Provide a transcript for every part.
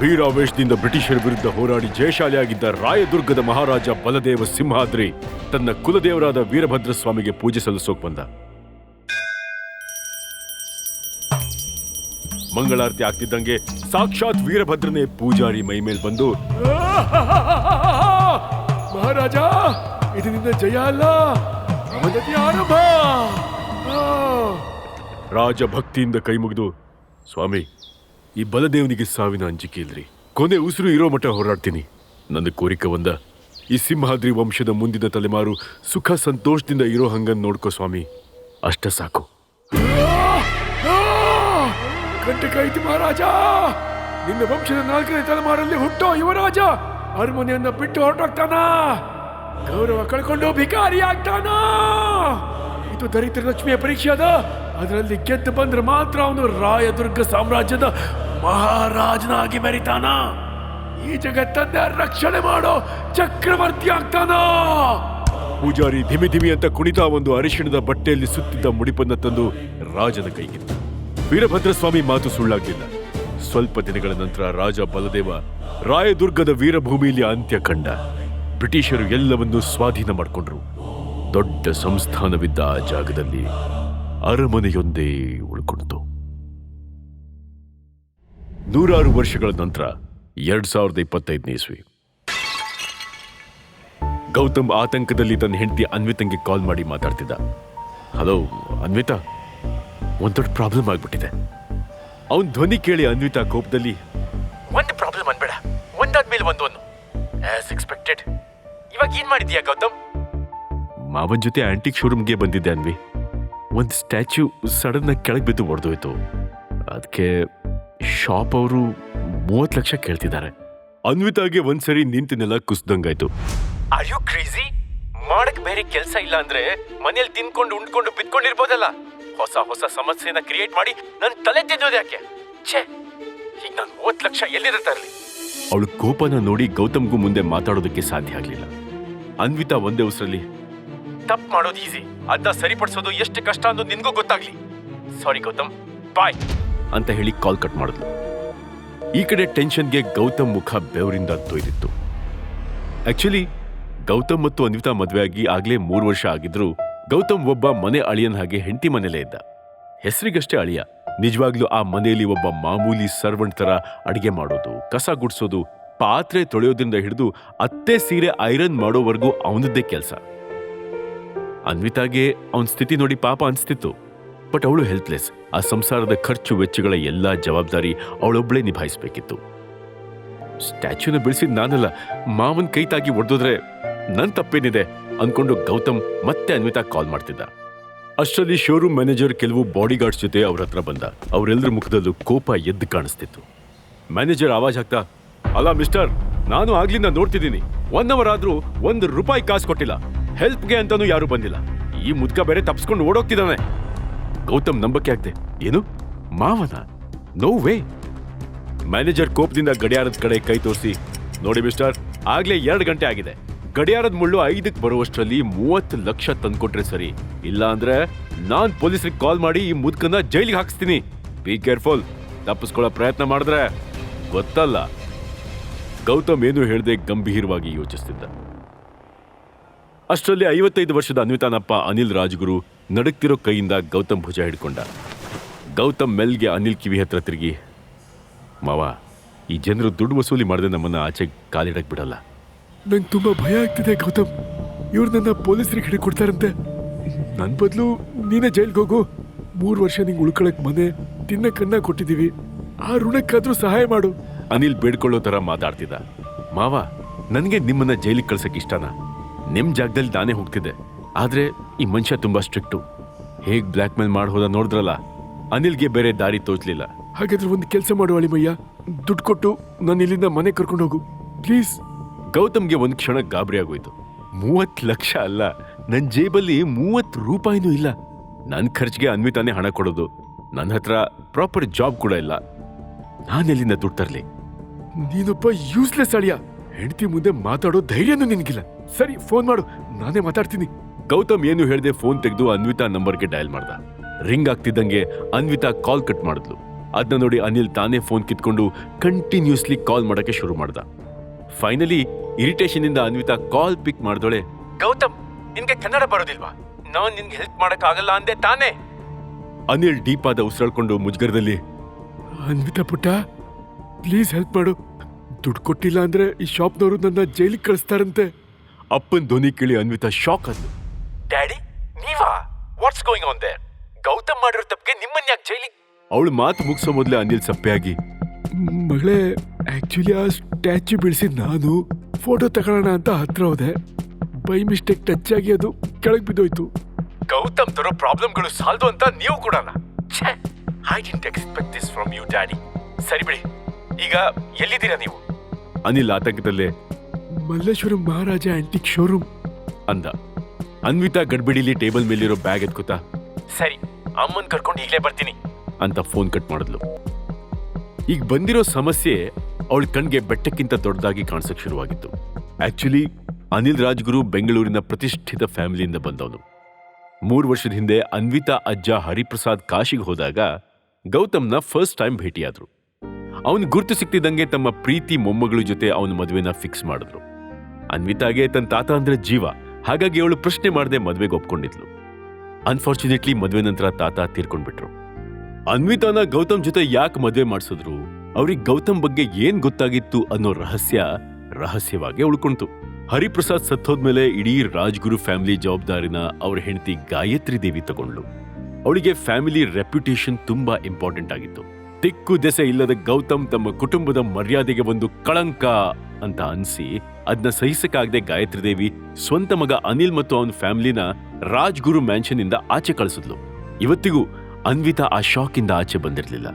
ವೀರಾವೇಶದಿಂದ ಬ್ರಿಟಿಷರ ವಿರುದ್ಧ ಹೋರಾಡಿ ಜಯಶಾಲಿಯಾಗಿದ್ದ ರಾಯದುರ್ಗದ ಮಹಾರಾಜ ಬಲದೇವ ಸಿಂಹಾದ್ರಿ ತನ್ನ ಕುಲದೇವರಾದ ವೀರಭದ್ರ ಸ್ವಾಮಿಗೆ ಪೂಜೆ ಸಲ್ಲಿಸೋಕ್ ಬಂದ. ಮಂಗಳಾರತಿ ಆಗ್ತಿದ್ದಂಗೆ ಸಾಕ್ಷಾತ್ ವೀರಭದ್ರನೇ ಪೂಜಾರಿ ಮೈ ಮೇಲ್ ಬಂದು ಮಹಾರಾಜ ಇದರಿಂದ ಜಯ ಅಲ್ಲ. ರಾಜಭಕ್ತಿಯಿಂದ ಆರಂಭ. ರಾಜ ಭಕ್ತಿಯಿಂದ ಕೈ ಮುಗಿದು ಸ್ವಾಮಿ ಈ ಬಲದೇವನಿಗೆ ಸಾವಿನ ಅಂಜಿಕೆ ಇಲ್ರಿ. ಕೊನೆ ಉಸಿರು ಇರೋ ಮಟ್ಟ ಹೋರಾಡ್ತೀನಿ. ನನ್ನ ಕೋರಿಕೆ ಒಂದ. ಈ ಸಿಂಹಾದ್ರಿ ವಂಶದ ಮುಂದಿನ ತಲೆಮಾರು ಸುಖ ಸಂತೋಷದಿಂದ ಇರೋ ಹಂಗನ್ ನೋಡ್ಕೋ ಸ್ವಾಮಿ. ಅಷ್ಟ ಸಾಕು. ಮಹಾರಾಜ. ನಿನ್ನ ವಂಶದ ನಾಲ್ಕನೇ ತಲೆಮಾರಲ್ಲಿ ಹುಟ್ಟೋ ಯುವರಾಜ ಅರಮನೆಯನ್ನ ಬಿಟ್ಟು ಹೊರಟೋಗ್ತಾನ. ಗೌರವ ಕಳ್ಕೊಂಡು ಭಿಕಾರಿ ಆಗ್ತಾನ. ಇದು ದರಿದ್ರ ಲಕ್ಷ್ಮಿಯ ಪರೀಕ್ಷೆ ಅದ. ಅದರಲ್ಲಿ ಗೆದ್ದು ಬಂದ್ರೆ ಮಾತ್ರ ಅವನು ರಾಯದುರ್ಗ ಸಾಮ್ರಾಜ್ಯದ ಮಹಾರಾಜನಾಗಿ ಮೆರಿತಾನ. ಈ ಜಗತ್ತನ್ನ ರಕ್ಷಣೆ ಮಾಡೋ ಚಕ್ರವರ್ತಿ ಆಗ್ತಾನ. ಪೂಜಾರಿ ಧಿಮಿ ಧಿಮಿ ಅಂತ ಕುಣಿತ ಒಂದು ಅರಿಶಿಣದ ಬಟ್ಟೆಯಲ್ಲಿ ಸುತ್ತಿದ್ದ ಮುಡಿಪನ್ನ ತಂದು ರಾಜನ ಕೈಗೆ ವೀರಭದ್ರ ಸ್ವಾಮಿ ಮಾತು ಸುಳ್ಳಾಗಿಲ್ಲ ಸ್ವಲ್ಪ ದಿನಗಳ ನಂತರ ರಾಜ ಬಲದೇವ ರಾಯದುರ್ಗದ ವೀರಭೂಮಿಯಲ್ಲಿ ಅಂತ್ಯ ಕಂಡ. ಬ್ರಿಟಿಷರು ಎಲ್ಲವನ್ನೂ ಸ್ವಾಧೀನ ಮಾಡಿಕೊಂಡ್ರು. ದೊಡ್ಡ ಸಂಸ್ಥಾನವಿದ್ದ ಆ ಜಾಗದಲ್ಲಿ ಅರಮನೆಯೊಂದೇ ಉಳ್ಕೊಂಡಿತು ನೂರಾರು ವರ್ಷಗಳ ನಂತರ ಎರಡ್ ಸಾವಿರದ ಇಪ್ಪತ್ತೈದನೇ ಇಸ್ವಿ. ಗೌತಮ್ ಆತಂಕದಲ್ಲಿ ತನ್ನ ಹೆಂಡತಿ ಅನ್ವಿತಂಗೆ ಕಾಲ್ ಮಾಡಿ ಮಾತಾಡ್ತಿದ್ದ. ಹಲೋ, ಅನ್ವಿತಾ, ಒಂದು ದೊಡ್ಡ ಪ್ರಾಬ್ಲಮ್ ಆಗ್ಬಿಟ್ಟಿದೆ. ಅವನ್ ಧ್ವನಿ ಕೇಳಿ ಅನ್ವಿತಾ ಕೋಪದಲ್ಲಿ, ಒಂದು ಪ್ರಾಬ್ಲಮ್ ಅನ್ಬೇಡ, ಒಂದಾದ್ಮೇಲೆ ಒಂದು ಒಂದು. ಆಸ್ ಎಕ್ಸ್ಪೆಕ್ಟೆಡ್ ಇವಾಗ ಏನ್ ಮಾಡಿದ್ಯಾ ಗೌತಮ್? ಮಾವನ್ ಜೊತೆ ಆಂಟಿಕ್ ಶೋರೂಮ್ಗೆ ಬಂದಿದ್ದೆ ಅನ್ವಿ. ಒಂದ್ ಸ್ಟ್ಯಾಚ್ಯೂ ಸಡನ್ ಆಗಿ ಕೆಳಗೆ ಬಿದ್ದು ಒಡೆದೋಯ್ತು. ಅದಕ್ಕೆ ಶಾಪ್ ಅವರು ಮೂವತ್ತು ಲಕ್ಷ ಕೇಳ್ತಿದ್ದಾರೆ. ಅನ್ವಿತಾಗೆ ಒಂದ್ಸರಿ ನಿಂತಿನೆಲ್ಲ ಕುಸ್ದಂಗಾಯ್ತು. ಆರ್ ಯು ಕ್ರೇಜಿ ಮಾಡಕ್ ಬೇರೆ ಕೆಲಸ ಇಲ್ಲ ಅಂದ್ರೆ ಮನೇಲಿ ತಿನ್ಕೊಂಡು ಉಂಡ್ಕೊಂಡು ಬಿದ್ಕೊಂಡಿರ್ಬೋದಲ್ಲ ಹೊಸ ಹೊಸ ಸಮಸ್ಯೆನ ಕ್ರಿಯೇಟ್ ಮಾಡಿ ನನ್ನ ತಲೆ ತಿನ್ನೋದು ಯಾಕೆ? ಛೇ ಈಗ ನಾನು ಮೂವತ್ತು ಲಕ್ಷ ಎಲ್ಲಿರುತ್ತೆ ಇರಲಿ ಅವಳು ಕೋಪನ ನೋಡಿ ಗೌತಮ್ಗೂ ಮುಂದೆ ಮಾತಾಡೋದಕ್ಕೆ ಸಾಧ್ಯ ಆಗಲಿಲ್ಲ. ಅನ್ವಿತಾ ಒಂದೇ ಉಸಿರಲ್ಲಿ ತಪ್ಪು ಮಾಡೋದು ಈಸಿ. ಅದ ಸರಿಪಡಿಸೋದು ಎಷ್ಟು ಕಷ್ಟ ಅನ್ನೋದು ನಿನ್ಗೂ ಗೊತ್ತಾಗ್ಲಿ. ಸಾರಿ ಗೌತಮ್. ಬಾಯ್ ಅಂತ ಹೇಳಿ ಕಾಲ್ ಕಟ್ ಮಾಡಿದ್ಲು. ಈ ಕಡೆ ಟೆನ್ಷನ್ಗೆ ಗೌತಮ್ ಮುಖ ಬೆವರಿಂದ ತೊಯ್ದಿತ್ತು. ಆಕ್ಚುಲಿ ಗೌತಮ್ ಮತ್ತು ಅನ್ವಿತಾ ಮದುವೆಯಾಗಿ ಆಗ್ಲೇ ಮೂರು ವರ್ಷ ಆಗಿದ್ರು. ಗೌತಮ್ ಒಬ್ಬ ಮನೆ ಅಳಿಯನ್ ಹಾಗೆ ಹೆಂಡತಿ ಮನೆಯಲ್ಲೇ ಇದ್ದ. ಹೆಸರಿಗಷ್ಟೇ ಅಳಿಯ. ನಿಜವಾಗ್ಲೂ ಆ ಮನೆಯಲ್ಲಿ ಒಬ್ಬ ಮಾಮೂಲಿ ಸರ್ವಂಟ್ ತರ ಅಡಿಗೆ ಮಾಡೋದು, ಕಸ ಗುಡಿಸೋದು, ಪಾತ್ರೆ ತೊಳೆಯೋದ್ರಿಂದ ಹಿಡಿದು ಅತ್ತೆ ಸೀರೆ ಐರನ್ ಮಾಡೋವರೆಗೂ ಅವನದ್ದೇ ಕೆಲಸ. ಅನ್ವಿತಾಗೆ ಅವನ ಸ್ಥಿತಿ ನೋಡಿ ಪಾಪ ಅನಿಸ್ತಿತ್ತು. ಬಟ್ ಅವಳು ಹೆಲ್ಪ್ಲೆಸ್ ಆ ಸಂಸಾರದ ಖರ್ಚು ವೆಚ್ಚಗಳ ಎಲ್ಲ ಜವಾಬ್ದಾರಿ ಅವಳೊಬ್ಬಳೇ ನಿಭಾಯಿಸಬೇಕಿತ್ತು. ಸ್ಟ್ಯಾಚ್ಯೂನ ಬೆಳೆಸಿದ ನಾನಲ್ಲ, ಮಾವನ್ ಕೈ ತಾಗಿ ಒಡೆದೋದ್ರೆ ನನ್ ತಪ್ಪೇನಿದೆ ಅನ್ಕೊಂಡು ಗೌತಮ್ ಮತ್ತೆ ಅನ್ವಿತಾ ಕಾಲ್ ಮಾಡ್ತಿದ್ದ. ಅಷ್ಟರಲ್ಲಿ ಶೋರೂಮ್ ಮ್ಯಾನೇಜರ್ ಕೆಲವು ಬಾಡಿಗಾರ್ಡ್ಸ್ ಜೊತೆ ಅವ್ರ ಹತ್ರ ಬಂದ. ಅವರೆಲ್ಲರ ಮುಖದಲ್ಲೂ ಕೋಪ ಎದ್ದು ಕಾಣಿಸ್ತಿತ್ತು. ಮ್ಯಾನೇಜರ್ ಆವಾಜ್ ಹಾಕ್ತಾ, ಅಲ್ಲ ಮಿಸ್ಟರ್ ನಾನು ಆಗ್ಲಿಂದ ನೋಡ್ತಿದ್ದೀನಿ. ಒನ್ ಅವರ್ ಆದ್ರೂ ಒಂದು ರೂಪಾಯಿ ಕಾಸು ಕೊಟ್ಟಿಲ್ಲ. ಹೆಲ್ಪ್ಗೆ ಅಂತಾನೂ ಯಾರು ಬಂದಿಲ್ಲ. ಈ ಮುದ್ಕ ಬೇರೆ ತಪ್ಸ್ಕೊಂಡು ಓಡೋಗ್ತಿದ್ದಾನೆ. ಗೌತಮ್ ನಂಬಕ್ಕೆ ಆಗ್ದೆ. ಏನು? ಮಾವನ? ನೋ ವೇ ಮ್ಯಾನೇಜರ್ ಕೋಪದಿಂದ ಗಡಿಯಾರದ ಕಡೆ ಕೈ ತೋರಿಸಿ, ನೋಡಿ ಮಿಸ್ಟರ್, ಆಗ್ಲೇ ಎರಡು ಗಂಟೆ ಆಗಿದೆ. ಗಡಿಯಾರದ ಮುಳ್ಳು ಐದಕ್ಕೆ ಬರುವಷ್ಟರಲ್ಲಿ ಮೂವತ್ತು ಲಕ್ಷ ತಂದ್ಕೊಟ್ರೆ ಸರಿ. ಇಲ್ಲ ಅಂದ್ರೆ ನಾನ್ ಪೊಲೀಸರಿಗೆ ಕಾಲ್ ಮಾಡಿ ಈ ಮುದ್ಕನ್ನ ಜೈಲಿಗೆ ಹಾಕಿಸ್ತೀನಿ. ಬಿ ಕೇರ್ಫುಲ್ ತಪ್ಪಿಸ್ಕೊಳ್ಳೋ ಪ್ರಯತ್ನ ಮಾಡಿದ್ರೆ ಗೊತ್ತಲ್ಲ. ಗೌತಮ್ ಏನು ಹೇಳದೆ ಗಂಭೀರವಾಗಿ ಯೋಚಿಸ್ತಿದ್ದ. ಅಷ್ಟರಲ್ಲಿ ಐವತ್ತೈದು ವರ್ಷದ ಅನ್ವಿತಾನಪ್ಪ ಅನಿಲ್ ರಾಜ್ಗುರು ನಡುಕ್ತಿರೋ ಕೈಯಿಂದ ಗೌತಮ್ ಭುಜ ಹಿಡ್ಕೊಂಡ. ಗೌತಮ್ ಮೆಲ್ಗೆ ಅನಿಲ್ ಕಿವಿ ಹತ್ರ ತಿರುಗಿ ಮಾವ ಈ ಜನರು ದುಡ್ಡು ವಸೂಲಿ ಮಾಡದೆ ನಮ್ಮನ್ನ ಆಚೆ ಕಾಲಿಡಕ್ ಬಿಡಲ್ಲ. ನಂಗೆ ತುಂಬಾ ಭಯ ಆಗ್ತಿದೆ ಗೌತಮ್. ಇವ್ರು ನನ್ನ ಪೊಲೀಸರಿಗೆ ಹಿಡಿಕೊಡ್ತಾರಂತೆ ನನ್ನ ಬದಲು ನೀನೇ ಜೈಲ್ಗೆ ಹೋಗು. ಮೂರು ವರ್ಷ ನಿಂಗೆ ಉಳ್ಕೊಳಕ್ ಮನೆ ತಿನ್ನಕ್ಕನ್ನ ಕೊಟ್ಟಿದ್ದೀವಿ ಆ ಋಣಕ್ಕಾದ್ರೂ ಸಹಾಯ ಮಾಡು. ಅನಿಲ್ ಬೇಡ್ಕೊಳ್ಳೋ ತರ ಮಾತಾಡ್ತಿದ್ದ. ಮಾವ ನನಗೆ ನಿಮ್ಮನ್ನ ಜೈಲಿಗೆ ಕಳ್ಸಕ್ ಇಷ್ಟನಾ? ನಿಮ್ ಜಾಗದಲ್ಲಿ ನಾನೇ ಹೋಗ್ತಿದ್ದೆ ಆದ್ರೆ ಈ ಮನುಷ್ಯ ತುಂಬಾ ಸ್ಟ್ರಿಕ್ಟು ಹೇಗ್ ಬ್ಲ್ಯಾಕ್ ಮೇಲ್ ಮಾಡಿ ಹೋದ ನೋಡಿದ್ರಲ್ಲ ಅನಿಲ್ಗೆ ಬೇರೆ ದಾರಿ ತೋಚ್ಲಿಲ್ಲ. ಹಾಗಾದ್ರೆ ಒಂದು ಕೆಲಸ ಮಾಡು ಅಳಿಮಯ್ಯ. ದುಡ್ಡು ಕೊಟ್ಟು ನಾನು ಇಲ್ಲಿಂದ ಮನೆ ಕರ್ಕೊಂಡು ಹೋಗು. ಪ್ಲೀಸ್. ಗೌತಮ್ಗೆ ಒಂದ್ ಕ್ಷಣ ಗಾಬರಿ ಆಗೋಯ್ತು. ಮೂವತ್ ಲಕ್ಷ ಅಲ್ಲ ನನ್ ಜೇಬಲ್ಲಿ ಮೂವತ್ ರೂಪಾಯಿನೂ ಇಲ್ಲ. ನನ್ ಖರ್ಚಿಗೆ ಅನ್ವಿತಾನೆ ಹಣ ಕೊಡೋದು. ನನ್ನ ಹತ್ರ ಪ್ರಾಪರ್ ಜಾಬ್ ಕೂಡ ಇಲ್ಲ. ನಾನೆಲ್ಲಿಂದ ದುಡ್ಡು ತರ್ಲಿ? ನೀನೊಬ್ಬ ಯೂಸ್ಲೆಸ್ ಅಳಿಯ. ಹೆಂಡತಿ ಮುಂದೆ ಮಾತಾಡೋ ಧೈರ್ಯನೂ ನಿನ್ಗಿಲ್ಲ. ಸರಿ ಫೋನ್ ಮಾಡು. ನಾನೇ ಮಾತಾಡ್ತೀನಿ. ಗೌತಮ್ ಏನು ಹೇಳದೆ ಫೋನ್ ತೆಗೆದು ಅನ್ವಿತಾ ನಂಬರ್ಗೆ ಡಯಲ್ ಮಾಡ್ದ. ರಿಂಗ್ ಆಗ್ತಿದ್ದಂಗೆ ಅನ್ವಿತಾ ಕಾಲ್ ಕಟ್ ಮಾಡಿದ್ಲು. ಅದನ್ನ ನೋಡಿ ಅನಿಲ್ ತಾನೇ ಫೋನ್ ಕಿತ್ಕೊಂಡು ಕಂಟಿನ್ಯೂಸ್ಲಿ ಕಾಲ್ ಮಾಡಕ್ಕೆ ಶುರು ಮಾಡ್ದ. ಫೈನಲಿ ಇರಿಟೇಷನ್ ಇಂದ ಅನ್ವಿತಾ ಕಾಲ್ ಪಿಕ್ ಮಾಡ್ದೋಳೆ ಗೌತಮ್ ನಿನ್ಗೆ ಕನ್ನಡ ಬರೋದಿಲ್ವಾ? ನಾನ್ ನಿನ್ಗೆ ಹೆಲ್ಪ್ ಮಾಡಕ್ ಆಗಲ್ಲ ಅಂದೆ ತಾನೇ. ಅನಿಲ್ ಡೀಪ್ ಆದ ಉಸಿರಾಡ್ಕೊಂಡು ಮುಜ್ಗರದಲ್ಲಿ ಅನ್ವಿತಾ ಪುಟ್ಟ ಪ್ಲೀಸ್ ಹೆಲ್ಪ್ ಮಾಡು. ದುಡ್ಡು ಕೊಟ್ಟಿಲ್ಲ ಅಂದ್ರೆ ಈ ಶಾಪ್ನವರು ನನ್ನ ಜೈಲಿಗೆ ಕಳಿಸ್ತಾರಂತೆ. ಅಪ್ಪನ್ ಧ್ವನಿ ಕೇಳಿ ಅನ್ವಿತಾ ಶಾಕ್ ಆದ್ಲು. ಡ್ಯಾಡಿ ನೀವಾ? What's going on there Gautam ಮಾಡಿರೋ ತಪ್ಪಿಗೆ ನಿಮ್ಮನ್ನ ಯಾಕೆ ಜೈಲಿ ಅವಳು ಮಾತು ಮುಗಿಸೋ ಮೊದಲೇ ಅನಿಲ್ ಸಪ್ಪೆಯಾಗಿ ಮಗಳೇ ಆಕ್ಚುಲಿ ಆ ಸ್ಟ್ಯಾಚ್ಯೂ ಬಿಡಿಸಿದ್ ನಾನು. ಫೋಟೋ ತಗೊಳ್ಳೋಣ ಅಂತ ಹತ್ರ ಹೋದೆ. ಬೈ ಮಿಸ್ಟೇಕ್ ಟಚ್ ಆಗಿ ಅದು ಕೆಳಗೆ ಬಿದ್ದೋಯ್ತು. ಗೌತಮ್ ತರೋ ಪ್ರಾಬ್ಲಮ್ಗಳು ಸಾಲ್ದು ಅಂತ ನೀವು ಕೊಡಲ್ಲ. ಛೇ I didn't expect this from you daddy ಸರಿ ಬಿಡಿ ಈಗ ಎಲ್ಲಿದ್ದೀರಾ ನೀವು? ಅನಿಲ್ ಆತಂಕದಲ್ಲೇ ಮಲ್ಲೇಶ್ವರಂ ಮಹಾರಾಜ ಆಂಟಿಕ್ ಶೋರೂಮ್ ಅಂದ. ಅನ್ವಿತಾ ಗಡ್ಬಿಡಿಲಿ ಟೇಬಲ್ ಮೇಲಿರೋ ಬ್ಯಾಗ್ ಎತ್ಕೋತಾ ಸರಿ ಅಮ್ಮನ್ ಕರ್ಕೊಂಡು ಈಗಲೇ ಬರ್ತೀನಿ. ಅಂತ ಫೋನ್ ಕಟ್ ಮಾಡಿದ್ಲು. ಈಗ ಬಂದಿರೋ ಸಮಸ್ಯೆ ಅವಳ ಕಣ್ಗೆ ಬೆಟ್ಟಕ್ಕಿಂತ ದೊಡ್ಡದಾಗಿ ಕಾಣಿಸಕ್ ಶುರುವಾಗಿತ್ತು. ಆಕ್ಚುಲಿ ಅನಿಲ್ ರಾಜ್ಗುರು ಬೆಂಗಳೂರಿನ ಪ್ರತಿಷ್ಠಿತ ಫ್ಯಾಮಿಲಿಯಿಂದ ಬಂದವನು. ಮೂರು ವರ್ಷದ ಹಿಂದೆ ಅನ್ವಿತಾ ಅಜ್ಜ ಹರಿಪ್ರಸಾದ್ ಕಾಶಿಗೆ ಹೋದಾಗ ಗೌತಮ್ನ ಫಸ್ಟ್ ಟೈಮ್ ಭೇಟಿಯಾದ್ರು. ಅವನು ಗುರ್ತು ಸಿಕ್ತಿದ್ದಂಗೆ ತಮ್ಮ ಪ್ರೀತಿ ಮೊಮ್ಮಗಳ ಜೊತೆ ಅವನ ಮದುವೆನ ಫಿಕ್ಸ್ ಮಾಡಿದ್ರು. ಅನ್ವಿತಾಗೆ ತನ್ನ ತಾತ ಅಂದ್ರೆ ಜೀವ. ಹಾಗಾಗಿ ಅವಳು ಪ್ರಶ್ನೆ ಮಾಡದೆ ಮದುವೆಗೆ ಒಪ್ಕೊಂಡಿದ್ಲು. ಅನ್ಫಾರ್ಚುನೇಟ್ಲಿ ಮದ್ವೆ ನಂತರ ತಾತ ತೀರ್ಕೊಂಡ್ಬಿಟ್ರು. ಅನ್ವಿತಾನ ಗೌತಮ್ ಜೊತೆ ಯಾಕೆ ಮದುವೆ ಮಾಡಿಸಿದ್ರು? ಅವ್ರಿಗೆ ಗೌತಮ್ ಬಗ್ಗೆ ಏನ್ ಗೊತ್ತಾಗಿತ್ತು ಅನ್ನೋ ರಹಸ್ಯ ರಹಸ್ಯವಾಗಿ ಉಳ್ಕೊಂತು ಹರಿಪ್ರಸಾದ್ ಸತ್ತೋದ್ಮೇಲೆ ಇಡೀ ರಾಜ್ಗುರು ಫ್ಯಾಮಿಲಿ ಜವಾಬ್ದಾರಿನ ಅವ್ರ ಹೆಂಡತಿ ಗಾಯತ್ರಿ ದೇವಿ ತಗೊಂಡ್ಲು ಅವಳಿಗೆ ಫ್ಯಾಮಿಲಿ ರೆಪ್ಯುಟೇಷನ್ ತುಂಬಾ ಇಂಪಾರ್ಟೆಂಟ್ ಆಗಿತ್ತು. ದಿಕ್ಕು ದೆಸೆ ಇಲ್ಲದ ಗೌತಮ್ ತಮ್ಮ ಕುಟುಂಬದ ಮರ್ಯಾದೆಗೆ ಒಂದು ಕಳಂಕ ಅಂತ ಅನ್ಸಿ ಅದನ್ನ ಸಹಿಸಕಾಗದೆ ಗಾಯತ್ರಿ ದೇವಿ ಸ್ವಂತ ಮಗ ಅನಿಲ್ ಮತ್ತು ಅವನ ಫ್ಯಾಮಿಲಿನ ರಾಜ್ಗುರು ಮ್ಯಾನ್ಷನ್ ಇಂದ ಆಚೆ ಕಳಿಸಿದ್ಲು. ಇವತ್ತಿಗೂ ಅನ್ವಿತಾ ಆ ಶಾಕಿಂದ ಆಚೆ ಬಂದಿರಲಿಲ್ಲ.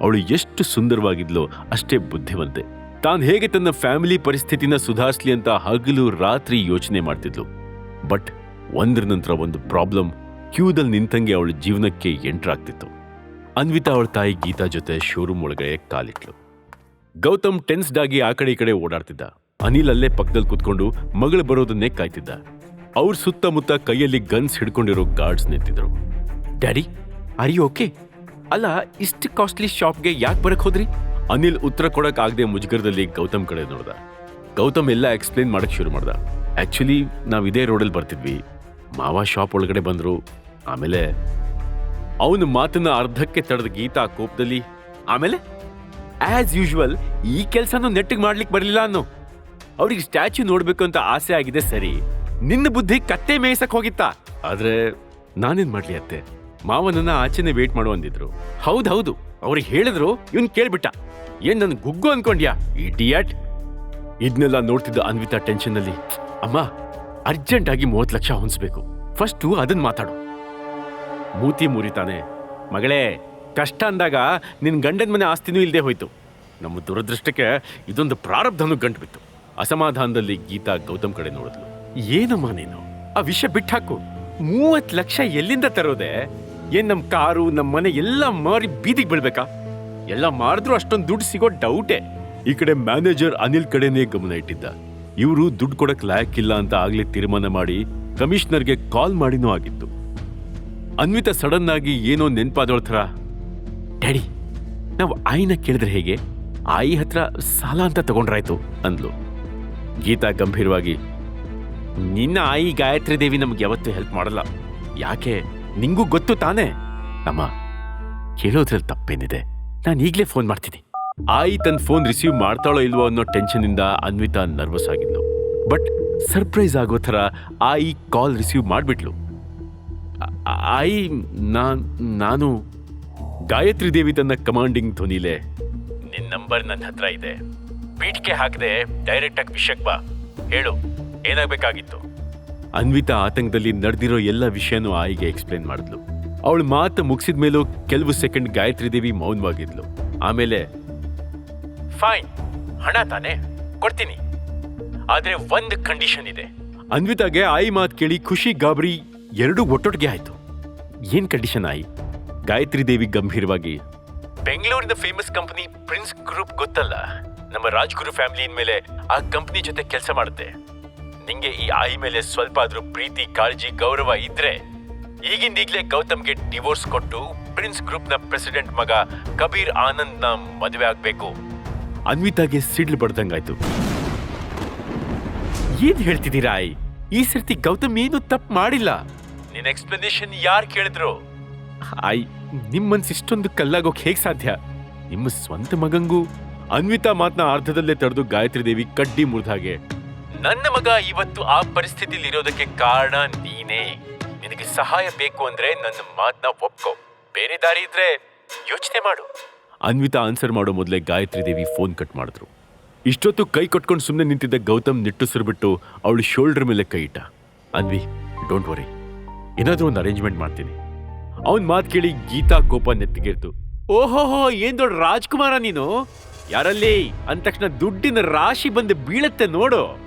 ಅವಳು ಎಷ್ಟು ಸುಂದರವಾಗಿದ್ಲೋ ಅಷ್ಟೇ ಬುದ್ಧಿವಂತೆ. ತಾನು ಹೇಗೆ ತನ್ನ ಫ್ಯಾಮಿಲಿ ಪರಿಸ್ಥಿತಿನ ಸುಧಾರಿಸ್ಲಿ ಅಂತ ಹಗಲು ರಾತ್ರಿ ಯೋಚನೆ ಮಾಡ್ತಿದ್ಲು. ಬಟ್ ಒಂದ್ರ ನಂತರ ಒಂದು ಪ್ರಾಬ್ಲಮ್ ಕ್ಯೂದಲ್ಲಿ ನಿಂತಂಗೆ ಅವಳ ಜೀವನಕ್ಕೆ ಎಂಟ್ರಾಗ್ತಿತ್ತು. ಅನ್ವಿತಾ ಅವಳ ತಾಯಿ ಗೀತಾ ಜೊತೆ ಶೋರೂಮ್ ಒಳಗಡೆ ಕಾಲಿಟ್ಲು. ಗೌತಮ್ ಟೆನ್ಸ್ಡ್ ಆಗಿ ಆ ಕಡೆ ಈ ಕಡೆ ಓಡಾಡ್ತಿದ್ದ. ಅನಿಲ್ ಅಲ್ಲೇ ಪಕ್ಕದಲ್ಲಿ ಕುತ್ಕೊಂಡು ಮಗಳು ಬರೋದನ್ನೇ ಕಾಯ್ತಿದ್ದ. ಅವ್ರ ಸುತ್ತಮುತ್ತ ಕೈಯಲ್ಲಿ ಗನ್ಸ್ ಹಿಡ್ಕೊಂಡಿರೋ ಗಾರ್ಡ್ಸ್ ನಿಂತಿದ್ರು. ಡ್ಯಾಡಿ ಯು ಓಕೆ ಅಲ್ಲ, ಇಷ್ಟು ಕಾಸ್ಟ್ಲಿ ಶಾಪ್ಗೆ ಯಾಕೆ ಬರಕ್ ಹೋದ್ರಿ? ಅನಿಲ್ ಉತ್ತರ ಕೊಡಕ್ ಆಗದೆ ಮುಜುಗರದಲ್ಲಿ ಗೌತಮ್ ಕಡೆ ನೋಡ್ದ. ಗೌತಮ್ ಎಲ್ಲ ಎಕ್ಸ್ಪ್ಲೇನ್ ಮಾಡಕ್ ಶುರು ಮಾಡ್ದ. ಆಕ್ಚುಲಿ ನಾವು ಇದೇ ರೋಡಲ್ಲಿ ಬರ್ತಿದ್ವಿ. ಮಾವ ಶಾಪ್ ಒಳಗಡೆ ಬಂದ್ರು. ಆಮೇಲೆ ಅವನ ಮಾತನ್ನ ಅರ್ಧಕ್ಕೆ ತಡೆದ ಗೀತಾ ಕೋಪದಲ್ಲಿ, ಆಮೇಲೆ? ಆಸ್ ಯೂಶುವಲ್ ಈ ಕೆಲಸನೂ ನೆಟ್ಟಿಗೆ ಮಾಡ್ಲಿಕ್ಕೆ ಬರಲಿಲ್ಲ ಅನ್ನೋ. ಅವ್ರಿಗೆ ಸ್ಟ್ಯಾಚ್ಯೂ ನೋಡ್ಬೇಕು ಅಂತ ಆಸೆ ಆಗಿದೆ ಸರಿ. ನಿನ್ನ ಬುದ್ಧಿ ಕತ್ತೆ ಮೇಯ್ಸಕ್ ಹೋಗಿತ್ತಾ. ಆದ್ರೆ ನಾನೇನ್ ಮಾಡ್ಲಿ ಅತ್ತೆ? ಮಾವನನ್ನ ಆಚೆನೆ ವೇಟ್ ಮಾಡು ಅಂದಿದ್ರು. ಹೌದೌದು ಅವ್ರಿಗೆ ಹೇಳಿದ್ರು, ಇವನ್ ಕೇಳ್ಬಿಟ್ಟ. ಏನ್ ನನ್ ಗುಗ್ಗು ಅನ್ಕೊಂಡ್ಯಾ, ಇಡಿಯಟ್? ಇದನ್ನೆಲ್ಲ ನೋಡ್ತಿದ್ದ ಅನ್ವಿತಾ ಟೆನ್ಷನ್ ಅಲ್ಲಿ. ಅಮ್ಮ ಅರ್ಜೆಂಟ್ ಆಗಿ ಮೂವತ್ತು ಲಕ್ಷ ಹೊಂದಿಸ್ಬೇಕು. ಫಸ್ಟು ಅದನ್ನ ಮಾತಾಡು. ಮೂತಿ ಮುರಿತಾನೆ. ಮಗಳೇ, ಕಷ್ಟ ಅಂದಾಗ ನಿನ್ನ ಗಂಡನ ಮನೆ ಆಸ್ತಿನೂ ಇಲ್ಲದೆ ಹೋಯ್ತು. ನಮ್ಮ ದುರದೃಷ್ಟಕ್ಕೆ ಇದೊಂದು ಪ್ರಾರಬ್ಧನೂ ಗಂಟು ಬಿತ್ತು. ಅಸಮಾಧಾನದಲ್ಲಿ ಗೀತಾ ಗೌತಮ್ ಕಡೆ ನೋಡಿದ್ಲು. ಏನಮ್ಮ ನೀನು? ಆ ವಿಷಯ ಬಿಟ್ಟಾಕು ಮೂವತ್ತು ಲಕ್ಷ ಎಲ್ಲಿಂದ ತರೋದೆ? ಏನ್ ನಮ್ಮ ಕಾರು ನಮ್ಮ ಮನೆ ಎಲ್ಲ ಮಾರಿ ಬೀದಿಗೆ ಬೀಳ್ಬೇಕಾ? ಎಲ್ಲ ಮಾಡಿದ್ರು ಅಷ್ಟೊಂದು ದುಡ್ಡು ಸಿಗೋ ಡೌಟೇ. ಈ ಕಡೆ ಮ್ಯಾನೇಜರ್ ಅನಿಲ್ ಕಡೆನೇ ಗಮನ ಇಟ್ಟಿದ್ದ. ಇವರು ದುಡ್ಡು ಕೊಡಕ್ ಲಾಯಕ್ಕಿಲ್ಲ ಅಂತ ಆಗ್ಲೇ ತೀರ್ಮಾನ ಮಾಡಿ ಕಮಿಷನರ್ಗೆ ಕಾಲ್ ಮಾಡಿನೂ ಆಗಿತ್ತು. ಅನ್ವಿತಾ ಸಡನ್ ಆಗಿ ಏನೋ ನೆನಪಾದವಳ ಥರ. ಡ್ಯಾಡಿ, ನಾವು ಆಯಿನ ಕೇಳಿದ್ರೆ ಹೇಗೆ? ಆಯಿ ಹತ್ರ ಸಾಲ ಅಂತ ತಗೊಂಡ್ರಾಯ್ತು, ಅಂದ್ಲು. ಗೀತಾ ಗಂಭೀರವಾಗಿ, ನಿನ್ನ ಆಯಿ ಗಾಯತ್ರಿ ದೇವಿ ನಮ್ಗೆ ಯಾವತ್ತೂ ಹೆಲ್ಪ್ ಮಾಡಲ್ಲ. ಯಾಕೆ? ನಿಂಗೂ ಗೊತ್ತು ತಾನೇ? ಅಮ್ಮ, ಕೇಳೋದ್ರಲ್ಲಿ ತಪ್ಪೇನಿದೆ. ನಾನು ಈಗಲೇ ಫೋನ್ ಮಾಡ್ತೀನಿ. ಆಯಿ ತನ್ನ ಫೋನ್ ರಿಸೀವ್ ಮಾಡ್ತಾಳೋ ಇಲ್ವೋ ಅನ್ನೋ ಟೆನ್ಷನ್ ಇಂದ ಅನ್ವಿತಾ ನರ್ವಸ್ ಆಗಿದ್ಲು. ಬಟ್ ಸರ್ಪ್ರೈಸ್ ಆಗೋ ಥರ ಆಯಿ ಕಾಲ್ ರಿಸೀವ್ ಮಾಡ್ಬಿಟ್ಲು. ಆಯಿ ನಾನ್, ನಾನು ಗಾಯತ್ರಿ ದೇವಿ ತನ್ನ ಕಮಾಂಡಿಂಗ್ ಧ್ವನಿಲೆ ನಿನ್ನ ನಂಬರ್ ನನ್ನ ಹತ್ರ ಇದೆ. ಪೀಠಕ್ಕೆ ಹಾಕದೆ ಡೈರೆಕ್ಟ್ ಆಗಿ ವಿಷಯಕ್ಕೆ ಬಾ. ಹೇಳು, ಏನಾಗಬೇಕಾಗಿತ್ತು? ಅನ್ವಿತಾ ಆತಂಕದಲ್ಲಿ ನಡೆದಿರೋ ಎಲ್ಲ ವಿಷಯನೂ ಆಯಿಗೆ ಎಕ್ಸ್ಪ್ಲೇನ್ ಮಾಡಿದ್ಲು. ಅವಳ ಮಾತು ಮುಗಿಸಿದ ಮೇಲೂ ಕೆಲವು ಸೆಕೆಂಡ್ ಗಾಯತ್ರಿ ದೇವಿ ಮೌನವಾಗಿದ್ಲು. ಆಮೇಲೆ ಫೈನ್ ಹಣ ತಾನೇ, ಕೊಡ್ತೀನಿ. ಆದ್ರೆ ಒಂದು ಕಂಡೀಷನ್ ಇದೆ. ಅನ್ವಿತಾಗೆ ಆಯಿ ಮಾತು ಕೇಳಿ ಖುಷಿ ಗಾಬರಿ ಎರಡೂ ಒಟ್ಟೊಟ್ಟಿಗೆ ಆಯ್ತು. ಏನ್ ಕಂಡೀಷನ್ ಆಯಿ? ಗಾಯತ್ರಿ ದೇವಿ ಗಂಭೀರವಾಗಿ, ಬೆಂಗಳೂರಿನ ಫೇಮಸ್ ಕಂಪನಿ ಪ್ರಿನ್ಸ್ ಗ್ರೂಪ್ ಗೊತ್ತಲ್ಲ? ನಮ್ಮ ರಾಜ್ಗುರು ಫ್ಯಾಮಿಲಿ ಮೇಲೆ ಆ ಕಂಪನಿ ಜೊತೆ ಕೆಲಸ ಮಾಡುತ್ತೆ. ನಿಂಗೆ ಈ ಆಯಿ ಮೇಲೆ ಸ್ವಲ್ಪ ಆದ್ರೂ ಪ್ರೀತಿ, ಕಾಳಜಿ, ಗೌರವ ಇದ್ರೆ, ಈಗಿಂದೀಗಲೇ ಗೌತಮ್ಗೆ ಡಿವೋರ್ಸ್ ಕೊಟ್ಟು ಪ್ರಿನ್ಸ್ನ ಪ್ರೆಸಿಡೆಂಟ್ ಮಗ ಕಬೀರ್ ಆನಂದ್ನ ಮದುವೆ ಆಗ್ಬೇಕು. ಅನ್ವಿತಾಗೆ ಸಿಡ್ಲು ಬಡ್ದಂಗಾಯ್ತು. ಏನ್ ಹೇಳ್ತಿದ್ದೀರಾ ಆಯಿ? ಈ ಸರ್ತಿ ಗೌತಮ್ ಏನು ತಪ್ಪು ಮಾಡಿಲ್ಲ? ನಿನ್ ಎಕ್ಸ್ಪ್ಲನೇಷನ್ ಯಾರ್ ಕೇಳಿದ್ರು? ಆಯ್ ನಿಮ್ ಮನ್ಸ್ ಇಷ್ಟೊಂದು ಕಲ್ಲಾಗೋಕ್ ಹೇಗ್ ಸಾಧ್ಯ? ನಿಮ್ಮ ಸ್ವಂತ ಮಗಂಗೂ ಅನ್ವಿತಾ ಮಾತ್ನ ಅರ್ಧದಲ್ಲೇ ತಡೆದು ಗಾಯತ್ರಿ ದೇವಿ ಕಡ್ಡಿ ಮುರಿದ ಹಾಗೆ. ನನ್ನ ಮಗ ಇವತ್ತು ಆ ಪರಿಸ್ಥಿತಿಲಿ ಇರೋದಕ್ಕೆ ಕಾರಣ ನೀನೇ. ನಿನಗೆ ಸಹಾಯ ಬೇಕು ಅಂದ್ರೆ ನನ್ನ ಮಾತನ್ನ ಒಪ್ಕೋ. ಬೇರೆ ದಾರಿ ಇದ್ರೆ ಯೋಚನೆ ಮಾಡು. ಅನ್ವಿತಾ ಆನ್ಸರ್ ಮಾಡೋ ಮೊದಲೇ ಗಾಯತ್ರಿ ದೇವಿ ಫೋನ್ ಕಟ್ ಮಾಡಿದ್ರು. ಇಷ್ಟೊತ್ತು ಕೈ ಕಟ್ಕೊಂಡು ಸುಮ್ಮನೆ ನಿಂತಿದ್ದ ಗೌತಮ್ ನಿಟ್ಟುಸಿರು ಬಿಟ್ಟು ಅವಳು ಶೋಲ್ಡರ್ ಮೇಲೆ ಕೈ ಇಟ್ಟ. ಅನ್ವಿ ಡೋಂಟ್ ವರಿ ಏನಾದ್ರೂ ಒಂದು ಅರೇಂಜ್ಮೆಂಟ್ ಮಾಡ್ತೀನಿ. ಅವನ್ ಮಾತು ಕೇಳಿ ಗೀತಾ ಕೋಪ ನೆತ್ತಿಗೆರ್ತು. ಓಹೋಹೋ ಏನ್ ದೊಡ್ಡ ರಾಜ್ಕುಮಾರ ನೀನು? ಯಾರಲ್ಲಿ? ಅಂದ ತಕ್ಷಣ ದುಡ್ಡಿನ ರಾಶಿ ಬಂದು ಬೀಳತ್ತೆ ನೋಡು.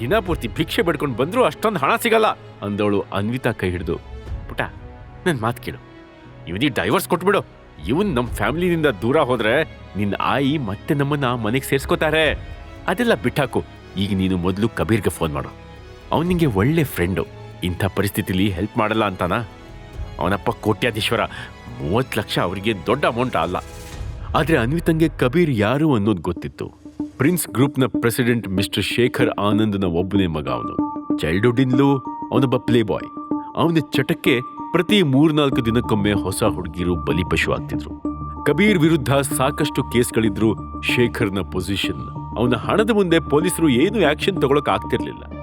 ದಿನ ಪೂರ್ತಿ ಭಿಕ್ಷೆ ಬಿಡ್ಕೊಂಡು ಬಂದ್ರು ಅಷ್ಟೊಂದು ಹಣ ಸಿಗಲ್ಲ ಅಂದವಳು ಅನ್ವಿತಾ ಕೈ ಹಿಡಿದು. ಪುಟ ನನ್ನ ಮಾತು ಕೇಳು. ಇವನಿಗೆ ಡೈವರ್ಸ್ ಕೊಟ್ಬಿಡು. ಇವನ್ ನಮ್ಮ ಫ್ಯಾಮಿಲಿನಿಂದ ದೂರ ಹೋದ್ರೆ ನಿನ್ನ ಆಯಿ ಮತ್ತೆ ನಮ್ಮನ್ನ ಮನೆಗೆ ಸೇರ್ಸ್ಕೋತಾರೆ. ಅದೆಲ್ಲ ಬಿಟ್ಟಾಕು. ಈಗ ನೀನು ಮೊದಲು ಕಬೀರ್ಗೆ ಫೋನ್ ಮಾಡು. ಅವನಿಗೆ ನಿಂಗೆ ಒಳ್ಳೆ ಫ್ರೆಂಡು ಇಂಥ ಪರಿಸ್ಥಿತಿಲಿ ಹೆಲ್ಪ್ ಮಾಡಲ್ಲ ಅಂತಾನ? ಅವನಪ್ಪ ಕೋಟ್ಯಾಧೀಶ್ವರ, ಮೂವತ್ತು ಲಕ್ಷ ಅವರಿಗೆ ದೊಡ್ಡ ಅಮೌಂಟ್ ಅಲ್ಲ. ಆದ್ರೆ ಅನ್ವಿತಂಗೆ ಕಬೀರ್ ಯಾರು ಅನ್ನೋದು ಗೊತ್ತಿತ್ತು. ಪ್ರಿನ್ಸ್ ಗ್ರೂಪ್ನ ಪ್ರೆಸಿಡೆಂಟ್ ಮಿಸ್ಟರ್ ಶೇಖರ್ ಆನಂದ್ನ ಒಬ್ಬನೇ ಮಗ ಅವನು. ಚೈಲ್ಡ್ಹುಡ್ಡಿಂದಲೂ ಅವನೊಬ್ಬ ಪ್ಲೇ ಬಾಯ್ ಅವನ ಚಟಕ್ಕೆ ಪ್ರತಿ ಮೂರ್ನಾಲ್ಕು ದಿನಕ್ಕೊಮ್ಮೆ ಹೊಸ ಹುಡುಗಿರು ಬಲಿಪಶು ಆಗ್ತಿದ್ರು. ಕಬೀರ್ ವಿರುದ್ಧ ಸಾಕಷ್ಟು ಕೇಸ್ಗಳಿದ್ರು ಶೇಖರ್ನ ಪೊಸಿಷನ್ ಅವನ ಹಣದ ಮುಂದೆ ಪೊಲೀಸರು ಏನು ಆಕ್ಷನ್ ತಗೊಳಕ್ ಆಗ್ತಿರ್ಲಿಲ್ಲ.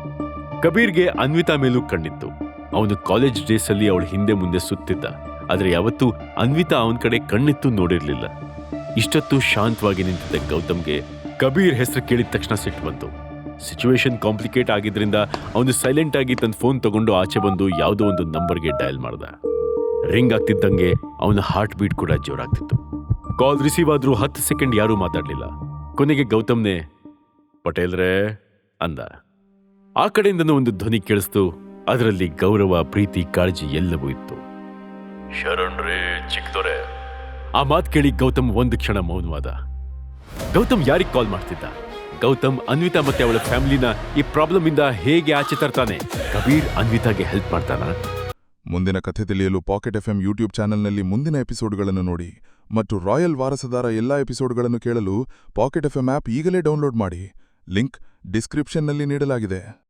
ಕಬೀರ್ಗೆ ಅನ್ವಿತಾ ಮೇಲೂ ಕಣ್ಣಿತ್ತು. ಅವನು ಕಾಲೇಜ್ ಡೇಸ್ ಅಲ್ಲಿ ಅವಳ ಹಿಂದೆ ಮುಂದೆ ಸುತ್ತಿದ್ದ. ಆದ್ರೆ ಯಾವತ್ತೂ ಅನ್ವಿತಾ ಅವನ ಕಡೆ ಕಣ್ಣಿತ್ತು ನೋಡಿರಲಿಲ್ಲ. ಇಷ್ಟೊತ್ತು ಶಾಂತವಾಗಿ ನಿಂತಿದ್ದ ಗೌತಮ್ಗೆ ಕಬೀರ್ ಹೆಸರು ಕೇಳಿದ ತಕ್ಷಣ ಸಿಟ್ಟು ಬಂತು. ಸಿಚುವೇಶನ್ ಕಾಂಪ್ಲಿಕೇಟ್ ಆಗಿದ್ರಿಂದ ಅವನು ಸೈಲೆಂಟ್ ಆಗಿ ತನ್ನ ಫೋನ್ ತಗೊಂಡು ಆಚೆ ಬಂದು ಯಾವುದೋ ಒಂದು ನಂಬರ್ಗೆ ಡಯಲ್ ಮಾಡ್ದ. ರಿಂಗ್ ಆಗ್ತಿದ್ದಂಗೆ ಅವನ ಹಾರ್ಟ್ ಬೀಟ್ ಕೂಡ ಜೋರಾಗ್ತಿತ್ತು. ಕಾಲ್ ರಿಸೀವ್ ಆದರೂ ಹತ್ತು ಸೆಕೆಂಡ್ ಯಾರೂ ಮಾತಾಡಲಿಲ್ಲ. ಕೊನೆಗೆ ಗೌತಮ್ನೇ, ಪಟೇಲ್ರೇ, ಅಂದ. ಆ ಕಡೆಯಿಂದನೂ ಒಂದು ಧ್ವನಿ ಕೇಳಿಸ್ತು. ಅದರಲ್ಲಿ ಗೌರವ ಪ್ರೀತಿ ಕಾಳಜಿ ಎಲ್ಲವೂ ಇತ್ತು. ಶರಣ್ರೇ ಚಿಕ್ಕದೊರೆ. ಆ ಮಾತು ಕೇಳಿ ಗೌತಮ್ ಒಂದು ಕ್ಷಣ ಮೌನವಾದ. ಗೌತಮ್ ಯಾರಿಗೆ ಕಾಲ್ ಮಾಡ್ತಿದ್ದ? ಗೌತಮ್ ಅನ್ವಿತಾ ಮತ್ತೆ ಅವಳ ಫ್ಯಾಮಿಲಿನ ಈ ಪ್ರಾಬ್ಲಮ್ ಇಂದ ಹೇಗೆ ಆಚೆ ತರ್ತಾನೆ? ಕಬೀರ್ ಅನ್ವಿತಾಗೆ ಹೆಲ್ಪ್ ಮಾಡ್ತಾನ? ಮುಂದಿನ ಕಥೆ ತಿಳಿಯಲು ಪಾಕೆಟ್ ಎಫ್ಎಂ ಯೂಟ್ಯೂಬ್ ಚಾನೆಲ್ನಲ್ಲಿ ಮುಂದಿನ ಎಪಿಸೋಡ್ಗಳನ್ನು ನೋಡಿ. ಮತ್ತು ರಾಯಲ್ ವಾರಸದಾರ ಎಲ್ಲ ಎಪಿಸೋಡ್ಗಳನ್ನು ಕೇಳಲು ಪಾಕೆಟ್ ಎಫ್ಎಂ ಆಪ್ ಈಗಲೇ ಡೌನ್ಲೋಡ್ ಮಾಡಿ. ಲಿಂಕ್ ಡಿಸ್ಕ್ರಿಪ್ಷನ್ನಲ್ಲಿ ನೀಡಲಾಗಿದೆ.